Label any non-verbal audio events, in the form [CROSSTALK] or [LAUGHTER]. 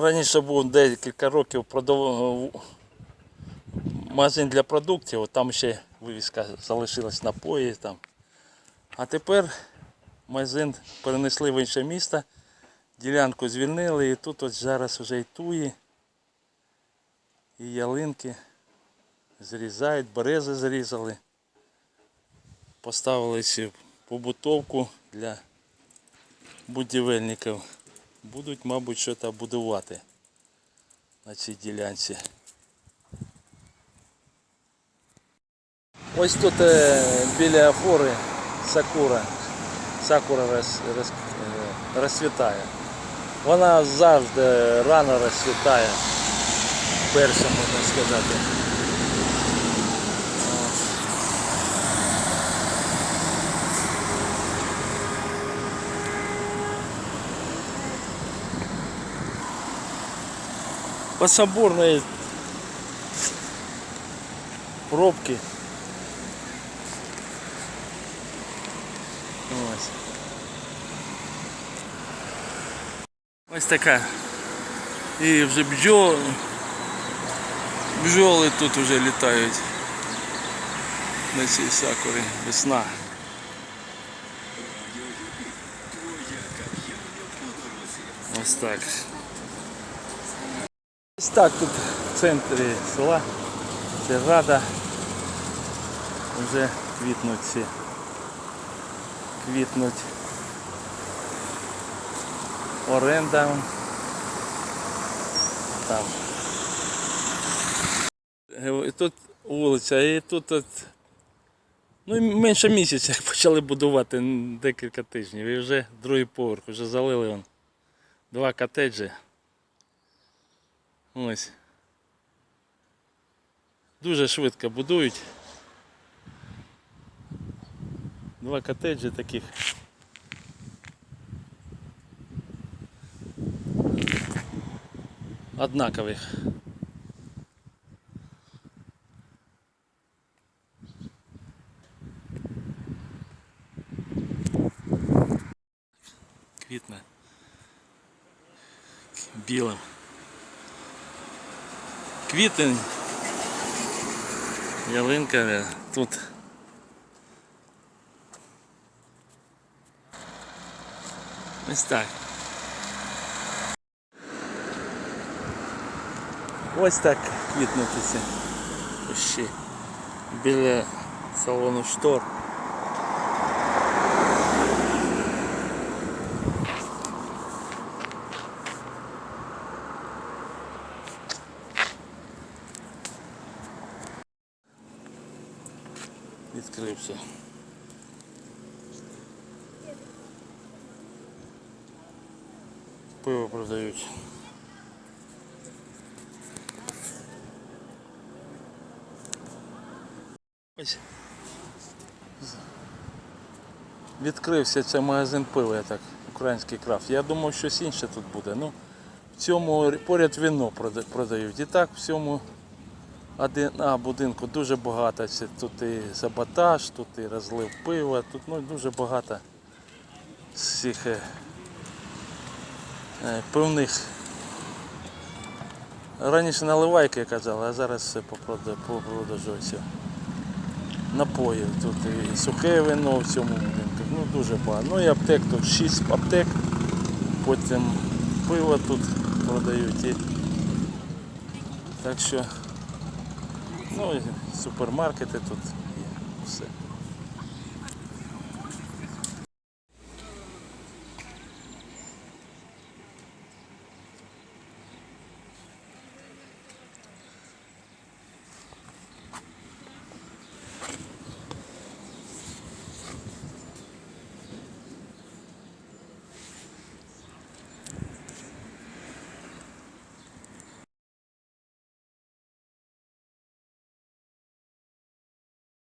раніше був декілька років продав... магазин для продуктів, там ще вивіска залишилась напої там. А тепер магазин перенесли в інше місто, ділянку звільнили і тут от зараз вже і туї, і ялинки зрізають, берези зрізали. Поставили побутовку для будівельників. Будуть, мабуть, щось будувати на цій ділянці. Ось тут е, біля фори сакура. Сакура роз, роз, е, розцвітає. Вона завжди рано розцвітає. Перша, можна сказати. По соборной пробки. Ось. Ось така. І вже бджоли. Бджоли тут вже літають. На цій сакурі. Весна. Ось так. Так тут в центрі села. Це. Вже квітнуть всі. Квітнуть. Оренда. Там. І Тут вулиця, і тут от, ну, менше місяця [LAUGHS] почали будувати декілька тижнів. І вже другий поверх, вже залили вон два котеджі. Ось. Дуже швидко будують. Два котеджі таких. Однакових. Квітне. Білим. Квітень. Ялинка е, тут. Ось так. Ось так квітнутися. Ще біля салону штор. Відкрився. Пиво продають. Відкрився цей магазин пива, я так, український крафт. Я думав, щось інше тут буде. Ну, в цьому поряд вино продають. І так в цьому один, а, будинку дуже багато. Тут і саботаж, тут і розлив пива, тут ну, дуже багато цих е, е, пивних. Раніше наливайки я казав, а зараз все по все. Напоїв. Тут і сухе вино в цьому будинку. Ну дуже багато. Ну і аптек тут 6 аптек. Потім пиво тут продають. І... Так що Ну і супермаркети тут є. Все.